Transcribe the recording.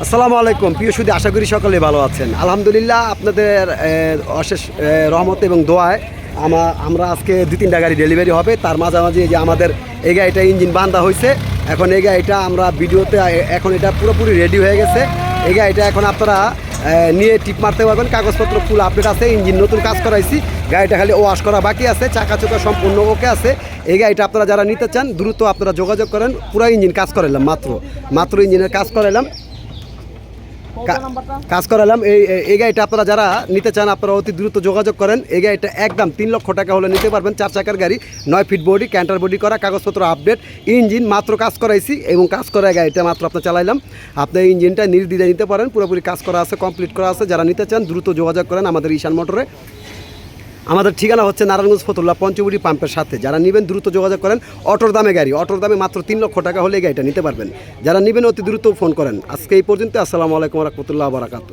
আসসালামু আলাইকুম। প্রিয় সুদী, আশা করি সকলে ভালো আছেন। আলহামদুলিল্লাহ আপনাদের অশেষ রহমত এবং দোয়ায় আমা, আমরা আজকে দুই তিনটা গাড়ি ডেলিভারি হবে। তার মাঝামাঝি যে আমাদের এই গাড়িটা ইঞ্জিন বান্ধা হয়েছে এখন এই গাড়িটা আমরা ভিডিওতে এখন এটা পুরোপুরি রেডি হয়ে গেছে। এই গাড়িটা এখন আপনারা নিয়ে টিপ মারতে পারবেন। কাগজপত্র ফুল আপডেট আছে, ইঞ্জিন নতুন কাজ করাইছি। গাড়িটা খালি ওয়াশ করা বাকি আছে, চাকা চোকা সম্পূর্ণ ওকে আছে। এই গাড়িটা আপনারা যারা নিতে চান, দ্রুত আপনারা যোগাযোগ করেন। পুরো ইঞ্জিন কাজ করাইলাম, মাত্র। মাত্র ইঞ্জিনের কাজ করাইলাম। কা- কাজ করালাম। এই এই- গাড়িটা আপনারা যারা নিতে চান আপনারা অতি দ্রুত যোগাযোগ করেন। এই গাড়িটা একদম তিন লক্ষ টাকা হলে নিতে পারবেন। চার চাকার গাড়ি নয় ফিট বডি ক্যান্টার বডি করা কাগজপত্র আপডেট ইঞ্জিন মাত্র কাজ করাইছি এবং কাজ করা গাড়িটা মাত্র আপনার চালাইলাম। আপনার এই ইঞ্জিনটা নির্দিদায় নিতে পারেন। পুরোপুরি কাজ করা আছে কমপ্লিট করা আছে। যারা নিতে চান দ্রুত যোগাযোগ করেন আমাদের ঈশান মোটরে। আমাদের ঠিকানা হচ্ছে নারায়ণগঞ্জ ফতুল্লা পঞ্চবুড়ি পাম্পের সাথে। যারা নেবেন দ্রুত যোগাযোগ করেন, অটোর দামে গাড়ি। অটোর দামে মাত্র তিন লক্ষ টাকা হলে গাড়িটা নিতে পারবেন। যারা নেবেন, অতি দ্রুত ফোন করেন। আজকে এই পর্যন্ত, আসসালামু আলাইকুম রহমতুল্লাহ বারাকাতু